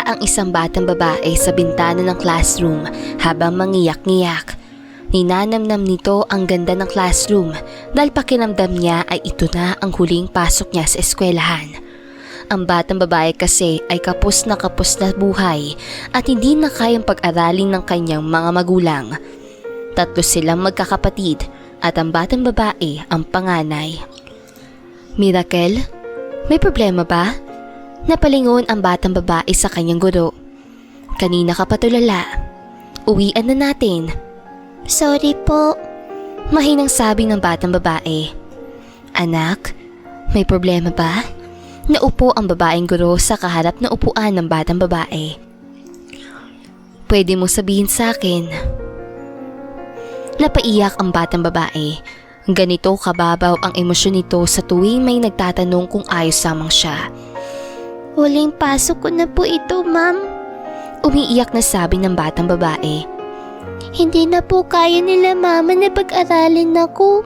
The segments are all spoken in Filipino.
Ang isang batang babae sa bintana ng classroom habang mangiyak-ngiyak. Ninanamnam nito ang ganda ng classroom dahil pakinamdam niya ay ito na ang huling pasok niya sa eskwelahan. Ang batang babae kasi ay kapos na kapos na buhay at hindi na kayang pag-aralin ng kanyang mga magulang. Tatlo silang magkakapatid at ang batang babae ang panganay. Miracle, may problema ba? Napalingon ang batang babae sa kanyang guro. Kanina ka patulala. Uwian na natin. Sorry po. Mahinang sabi ng batang babae. Anak, may problema ba? Naupo ang babaeng guro sa kaharap na upuan ng batang babae. Pwede mo sabihin sa akin. Napaiyak ang batang babae. Ganito kababaw ang emosyon nito sa tuwing may nagtatanong kung ayos lamang siya. Huling pasok ko na po ito, ma'am. Umiiyak na sabi ng batang babae. Hindi na po kaya nila mama na pag-aralin ako.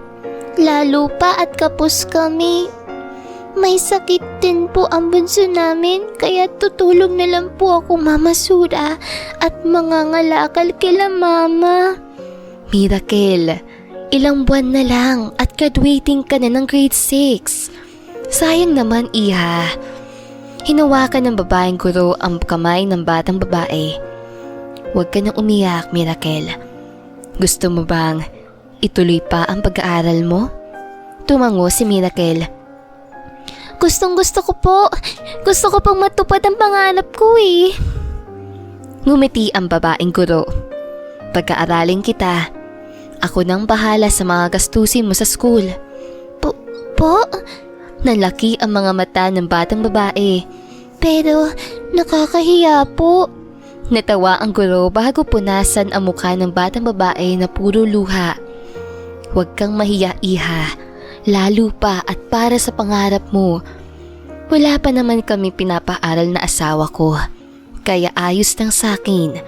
Lalo pa at kapos kami. May sakit din po ang bunso namin kaya tutulong na lang po ako mama Sura at mangangalakal kila mama. Miracle, ilang buwan na lang at graduating ka na ng grade 6. Sayang naman iha. Hinawakan ng babaeng guro ang kamay ng batang babae. Huwag ka nang umiyak, Miracle. Gusto mo bang ituloy pa ang pag-aaral mo? Tumango si Miracle. Gustong gusto ko po. Gusto ko pang matupad ang pangarap ko eh. Ngumiti ang babaeng guro. Pagkaaralin kita, ako nang bahala sa mga gastusin mo sa school. Po? Po? Nalaki ang mga mata ng batang babae. Pero nakakahiya po. Natawa ang guro bago punasan ang mukha ng batang babae na puro luha. Huwag kang mahiya iha, lalo pa at para sa pangarap mo. Wala pa naman kami pinapaaral na asawa ko, kaya ayos lang sa akin.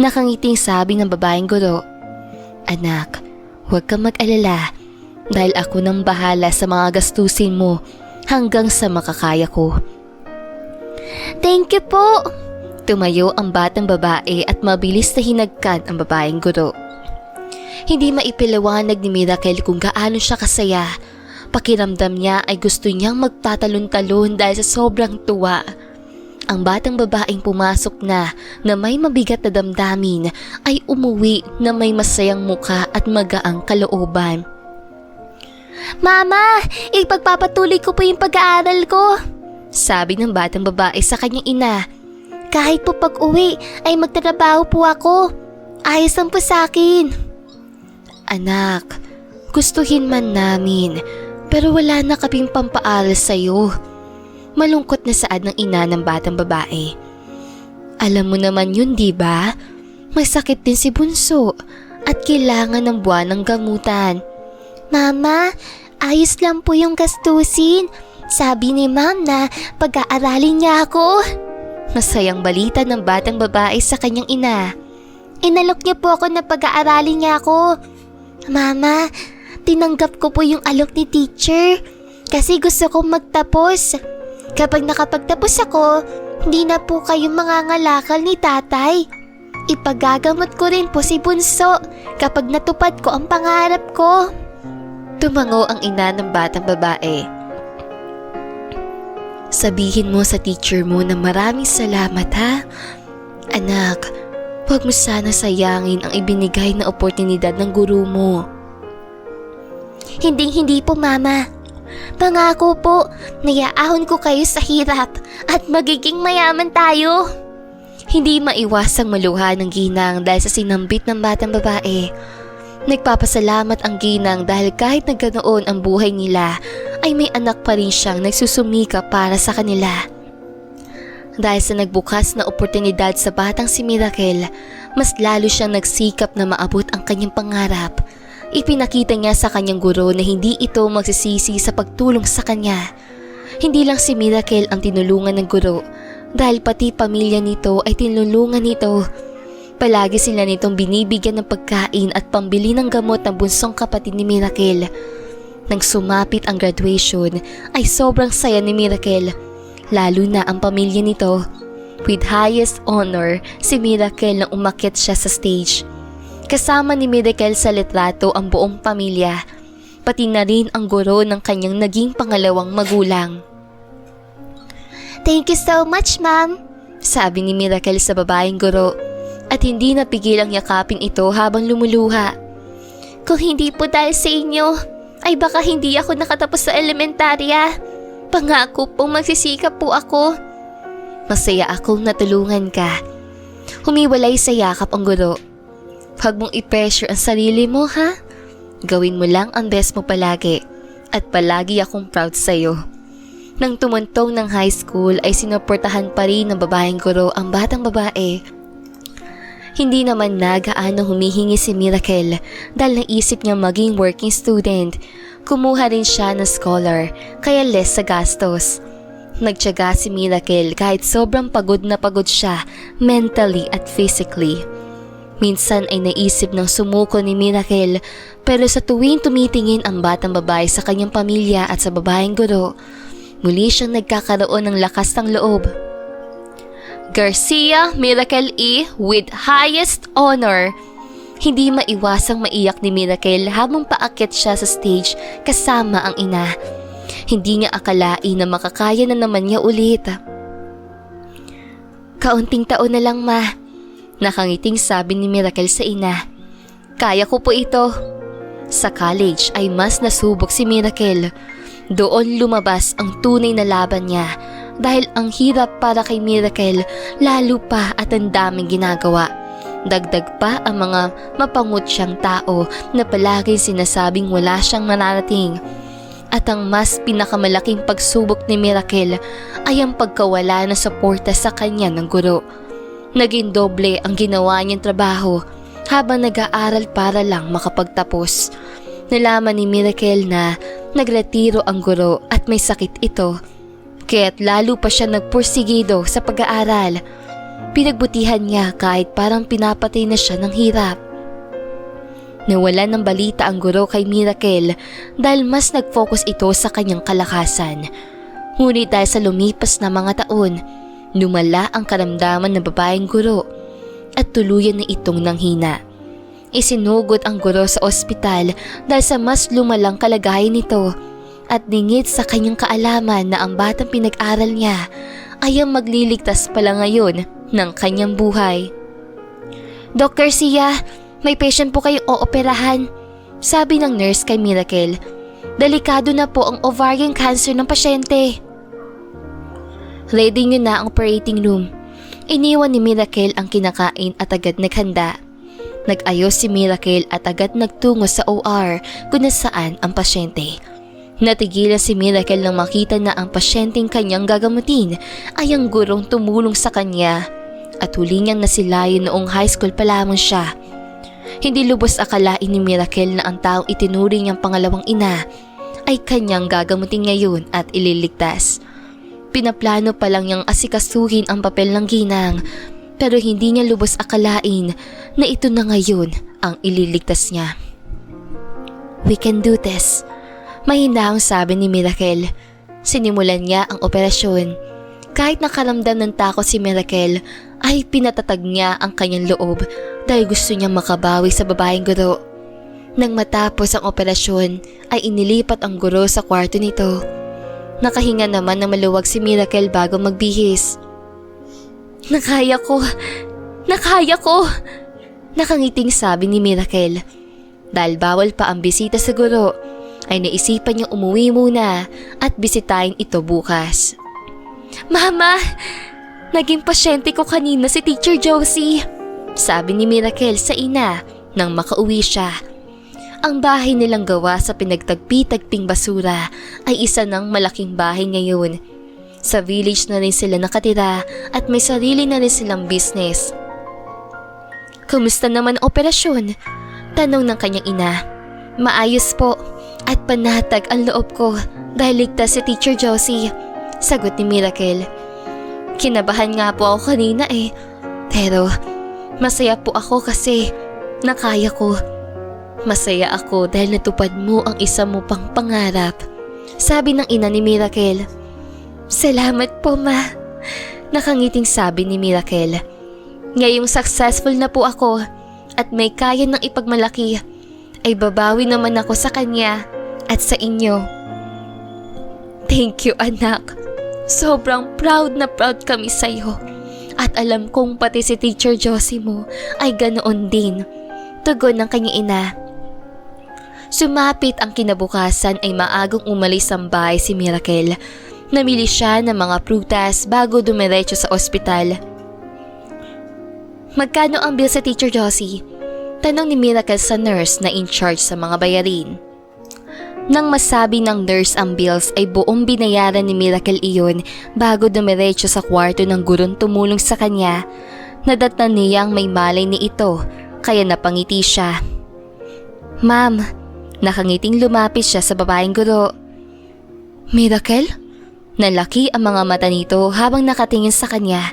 Nakangiting sabi ng babaeng guro. Anak, huwag kang mag-alala dahil ako nang bahala sa mga gastusin mo hanggang sa makakaya ko. Thank you po! Tumayo ang batang babae at mabilis na hinagkan ang babaeng guro. Hindi maipiliwanag ni Miracle kung gaano siya kasaya. Pakiramdam niya ay gusto niyang magtatalon-talon dahil sa sobrang tuwa. Ang batang babaeng pumasok na na may mabigat na damdamin ay umuwi na may masayang mukha at magaang kalooban. Mama, ipagpapatuloy ko po yung pag-aaral ko. Sabi ng batang babae sa kanyang ina. Kahit po pag uwi ay magtatrabaho po ako. Ayos lang po sa akin. Anak, gustuhin man namin pero wala na kaming pampaaral sa'yo. Malungkot na saad ng ina ng batang babae. Alam mo naman yun di ba? May sakit din si Bunso at kailangan ng buwan ng gamutan. Mama, ayos lang po yung gastusin. Sabi ni ma'am na pag-aaralin niya ako. Masayang balita ng batang babae sa kanyang ina. Inalok niya po ako na pag-aaralin niya ako. Mama, tinanggap ko po yung alok ni teacher kasi gusto kong magtapos. Kapag nakapagtapos ako, hindi na po kayo mangangalakal ni tatay. Ipagagamot ko rin po si Bunso kapag natupad ko ang pangarap ko. Tumango ang ina ng batang babae. Sabihin mo sa teacher mo na maraming salamat ha. Anak, huwag mo sana sayangin ang ibinigay na oportunidad ng guru mo. Hinding hindi po mama. Pangako po, nayaahon ko kayo sa hirap at magiging mayaman tayo. Hindi maiwasang maluha ng ginang dahil sa sinambit ng batang babae. Nagpapasalamat ang ginang dahil kahit nagkanoon ang buhay nila, ay may anak pa rin siyang nagsusumika para sa kanila. Dahil sa nagbukas na oportunidad sa batang si Miracle, mas lalo siyang nagsikap na maabot ang kanyang pangarap. Ipinakita niya sa kanyang guro na hindi ito magsisisi sa pagtulong sa kanya. Hindi lang si Miracle ang tinulungan ng guro dahil pati pamilya nito ay tinulungan nito. Palagi sila nitong binibigyan ng pagkain at pambili ng gamot ng bunsong kapatid ni Miracle. Nang sumapit ang graduation ay sobrang saya ni Miracle. Lalo na ang pamilya nito. With highest honor, si Miracle nang umakit siya sa stage. Kasama ni Miracle sa litrato ang buong pamilya, pati na rin ang guro ng kanyang naging pangalawang magulang. Thank you so much, ma'am, sabi ni Miracle sa babaeng guro at hindi napigil ang yakapin ito habang lumuluha. Kung hindi po dahil sa inyo, ay baka hindi ako nakatapos sa elementarya. Pangako pong magsisikap po ako. Masaya akong natulungan ka. Humiwalay sa yakap ang guro. Huwag mong i-pressure ang sarili mo ha. Gawin mo lang ang best mo palagi. At palagi akong proud sa'yo. Nang tumuntong ng high school ay sinuportahan pa rin ng babaeng guro ang batang babae hindi naman na gaano humihingi si Miracle dahil naisip niya maging working student. Kumuha rin siya ng scholar kaya less sa gastos. Nagtyaga si Miracle kahit sobrang pagod na pagod siya mentally at physically. Minsan ay naisip ng sumuko ni Miracle pero sa tuwing tumitingin ang batang babae sa kanyang pamilya at sa babaeng guro, muli siyang nagkakaroon ng lakas ng loob Garcia Miracle E with highest honor. Hindi maiwasang maiyak ni Miracle habang paakit siya sa stage kasama ang ina. Hindi niya akalain na makakaya na naman niya ulit. Kaunting taon na lang ma. Nakangiting sabi ni Miracle sa ina. Kaya ko po ito. Sa college ay mas nasubok si Miracle. Doon lumabas ang tunay na laban niya dahil ang hirap para kay Miracle lalo pa at ang daming ginagawa. Dagdag pa ang mga mapangut siyang tao na palaging sinasabing wala siyang nararating. At ang mas pinakamalaking pagsubok ni Miracle ay ang pagkawala ng suporta sa kanya ng guro. Naging doble ang ginawa niyang trabaho habang nag-aaral para lang makapagtapos. Nalaman ni Miracle na nagretiro ang guro at may sakit ito kaya't lalo pa siya nagpursigido sa pag-aaral. Pinagbutihan niya kahit parang pinapatay na siya ng hirap. Nawala ng balita ang guro kay Miracle dahil mas nag-focus ito sa kanyang kalakasan. Ngunit dahil sa lumipas na mga taon, lumala ang karamdaman ng babaeng guro at tuluyan na itong nanghina. Isinugod ang guro sa ospital dahil sa mas lumalang kalagayan nito at ningit sa kanyang kaalaman na ang batang pinag-aral niya ay ang magliligtas pala ngayon ng kanyang buhay. Dr. Sia, may patient po kayong ooperahan. Sabi ng nurse kay Miracle, delikado na po ang ovarian cancer ng pasyente. Ready niyo na ang operating room. Iniwan ni Miracle ang kinakain at agad naghanda. Nag-ayos si Miracle at agad nagtungo sa OR kung nasaan ang pasyente. Natigilan si Miracle nang makita na ang pasyenteng kanyang gagamutin ay ang gurong tumulong sa kanya at huli niyang nasilayo noong high school pa lamang siya. Hindi lubos akalain ni Miracle na ang taong itinuring niyang pangalawang ina ay kanyang gagamutin ngayon at ililigtas. Pinaplano pa lang niyang asikasuhin ang papel ng ginang pero hindi niya lubos akalain na ito na ngayon ang ililigtas niya. We can do this. Mahina ang sabi ni Miracle. Sinimulan niya ang operasyon. Kahit nakaramdam ng takot si Miracle, ay pinatatag niya ang kanyang loob dahil gusto niyang makabawi sa babaeng guro. Nang matapos ang operasyon, ay inilipat ang guro sa kwarto nito. Nakahinga naman na maluwag si Miracle bago magbihis. Nakaya ko! Nakaya ko! Nakangiting sabi ni Miracle. Dahil bawal pa ang bisita sa guro, ay naisipan niyang umuwi muna at bisitahin ito bukas. Mama! Naging pasyente ko kanina si Teacher Josie. Sabi ni Miracle sa ina nang makauwi siya. Ang bahay nilang gawa sa pinagtagpi-tagping basura ay isa ng malaking bahay ngayon. Sa village na rin sila nakatira at may sarili na rin silang business. Kumusta naman operasyon? Tanong ng kanyang ina. Maayos po at panatag ang loob ko dahil ligtas si Teacher Josie. Sagot ni Miracle. Kinabahan nga po ako kanina eh. Pero masaya po ako kasi nakaya ko. Masaya ako dahil natupad mo ang isa mo pang pangarap. Sabi ng ina ni Miracle. Salamat po ma. Nakangiting sabi ni Miracle. Ngayong successful na po ako at may kaya ng ipagmalaki, ay babawi naman ako sa kanya at sa inyo. Thank you anak. Sobrang proud na proud kami sa'yo. At alam kong pati si Teacher Josie mo ay ganoon din. Tugon ng kanyang ina. Sumapit ang kinabukasan ay maagang umalis ang bahay si Miracle. Namili siya ng mga prutas bago dumiretso sa ospital. Magkano ang bill sa Teacher Josie? Tanong ni Miracle sa nurse na in charge sa mga bayarin. Nang masabi ng nurse ang bills ay buong binayaran ni Miracle iyon bago dumiretso sa kwarto ng gurong tumulong sa kanya. Nadatnan niyang may malay ni ito kaya napangiti siya. Ma'am, nakangiting lumapit siya sa babaeng guro. Miracle? Nalaki ang mga mata nito habang nakatingin sa kanya.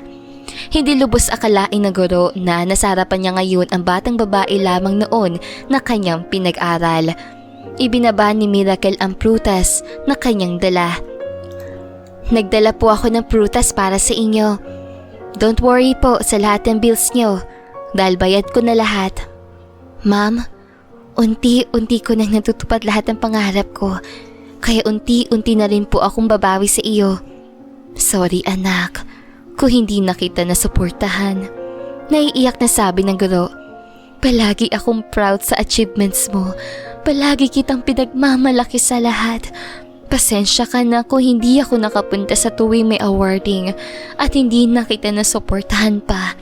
Hindi lubos akalain ng guro na nasarapan niya ngayon ang batang babae lamang noon na kanyang pinag-aral. Ibinaba ni Miracle ang prutas na kanyang dala. Nagdala po ako ng prutas para sa inyo. Don't worry po sa lahat ng bills niyo dahil bayad ko na lahat. Ma'am, unti-unti ko nang natutupad lahat ng pangarap ko kaya unti-unti na rin po akong babawi sa iyo. Sorry anak, kung hindi na kita nasuportahan. Naiiyak na sabi ng guro. Palagi akong proud sa achievements mo. Palagi kitang pinagmamalaki sa lahat. Pasensya ka na kung hindi ako nakapunta sa tuwing may awarding at hindi na kita nasuportahan pa.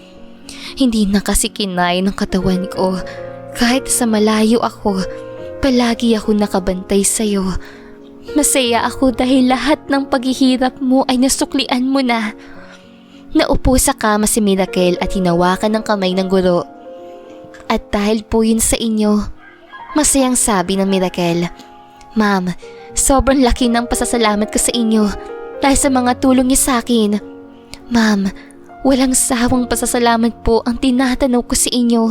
Hindi na kasi kinay ng katawan ko. Kahit sa malayo ako, palagi ako nakabantay sa'yo. Masaya ako dahil lahat ng paghihirap mo ay nasuklian mo na. Naupo sa kama si Miracle at hinawakan ng kamay ng guro. At dahil po yun sa inyo, masayang sabi ng Miracle. Ma'am, sobrang laki ng pasasalamat ko sa inyo dahil sa mga tulong niyo sa akin. Ma'am, walang sawang pasasalamat po ang tinatanaw ko sa inyo.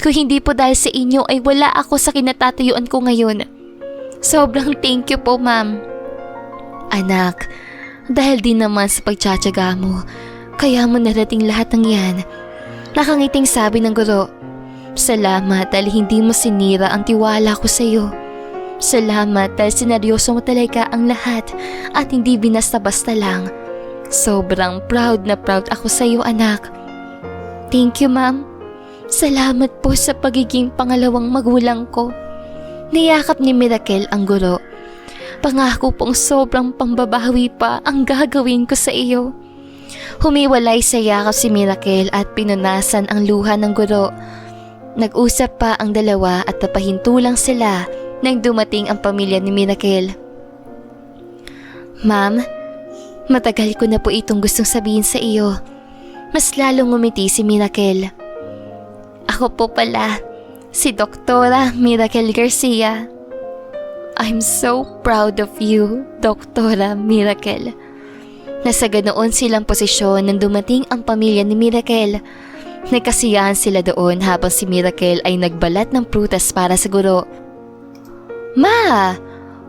Kung hindi po dahil sa inyo ay wala ako sa kinatatayuan ko ngayon. Sobrang thank you po, ma'am. Anak, dahil din naman sa pagtsatsaga mo, kaya mo narating lahat ng yan. Nakangiting sabi ng guro, Salamat dahil hindi mo sinira ang tiwala ko sa iyo. Salamat dahil sineryoso mo talaga ang lahat at hindi binasta-basta lang. Sobrang proud na proud ako sa iyo anak. Thank you ma'am. Salamat po sa pagiging pangalawang magulang ko. Niyakap ni Miracle ang guro. Pangako pong sobrang pambabawi pa ang gagawin ko sa iyo. Humiwalay sa yakap si Miracle at pinunasan ang luha ng guro. Nag-usap pa ang dalawa at napahintulang sila nang dumating ang pamilya ni Miracle. Ma'am, matagal ko na po itong gustong sabihin sa iyo. Mas lalong ngumiti si Miracle. Ako po pala, si Doktora Miracle Garcia. I'm so proud of you, Doktora Miracle. Nasa ganoon silang posisyon nang dumating ang pamilya ni Miracle. Nagkasiyahan sila doon habang si Miracle ay nagbalat ng prutas para sa guro. Ma,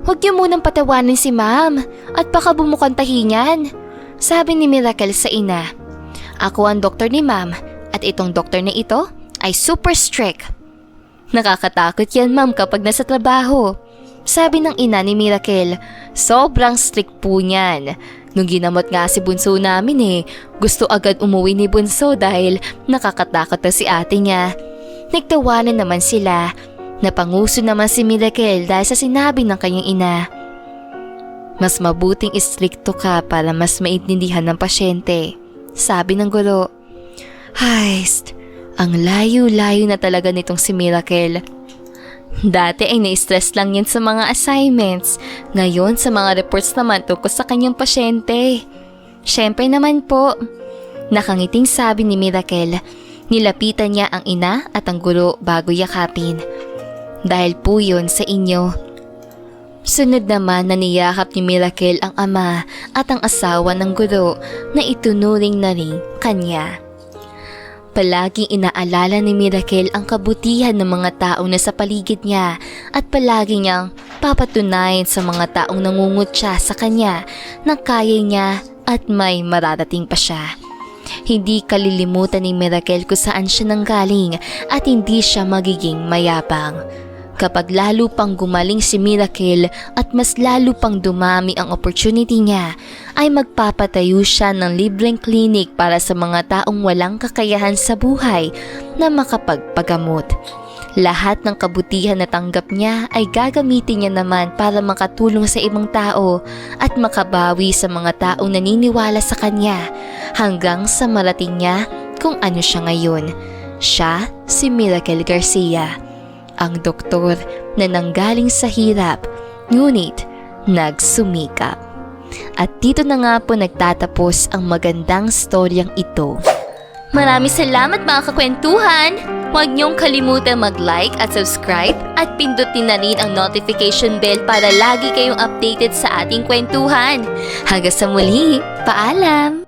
huwag niyo munang patawanin si ma'am at baka bumukantahin yan. Sabi ni Miracle sa ina. Ako ang doktor ni ma'am at itong doktor na ito ay super strict. Nakakatakot yan ma'am kapag nasa trabaho. Sabi ng ina ni Miracle, sobrang strict po niyan. Nung ginamot nga si Bunso namin eh, gusto agad umuwi ni Bunso dahil nakakatakot na si ate niya. Nagtawanan naman sila. Napanguso naman si Miracle dahil sa sinabi ng kanyang ina. Mas mabuting istrikto ka para mas maintindihan ng pasyente. Sabi ng guro. Heist, ang layo-layo na talaga nitong si Miracle. Dati ay na-stress lang yan sa mga assignments. Ngayon sa mga reports naman tungkol sa kanyang pasyente. Siyempre naman po. Nakangiting sabi ni Miracle. Nilapitan niya ang ina at ang guro bago yakapin. Dahil po yun sa inyo. Sunod naman na niyakap ni Miracle ang ama at ang asawa ng guro na itunuring na rin kanya. Palaging inaalala ni Miracle ang kabutihan ng mga taong nasa paligid niya at palagi niyang papatunayan sa mga taong nangungutya sa kanya na kaya niya at may mararating pa siya. Hindi kalilimutan ni Miracle kung saan siya nanggaling at hindi siya magiging mayabang. Kapag lalo pang gumaling si Miracle at mas lalo pang dumami ang opportunity niya, ay magpapatayo siya ng libreng clinic para sa mga taong walang kakayahan sa buhay na makapagpagamot. Lahat ng kabutihan na tanggap niya ay gagamitin niya naman para makatulong sa ibang tao at makabawi sa mga taong naniniwala sa kanya hanggang sa marating niya kung ano siya ngayon. Siya si Miracle Garcia, ang doktor na nanggaling sa hirap ngunit nagsumikap. At dito na nga po nagtatapos ang magandang storyang ito. Maraming salamat mga kakwentuhan! Huwag niyong kalimutan mag-like at subscribe at pindutin na rin ang notification bell para lagi kayong updated sa ating kwentuhan. Hanggang sa muli, paalam!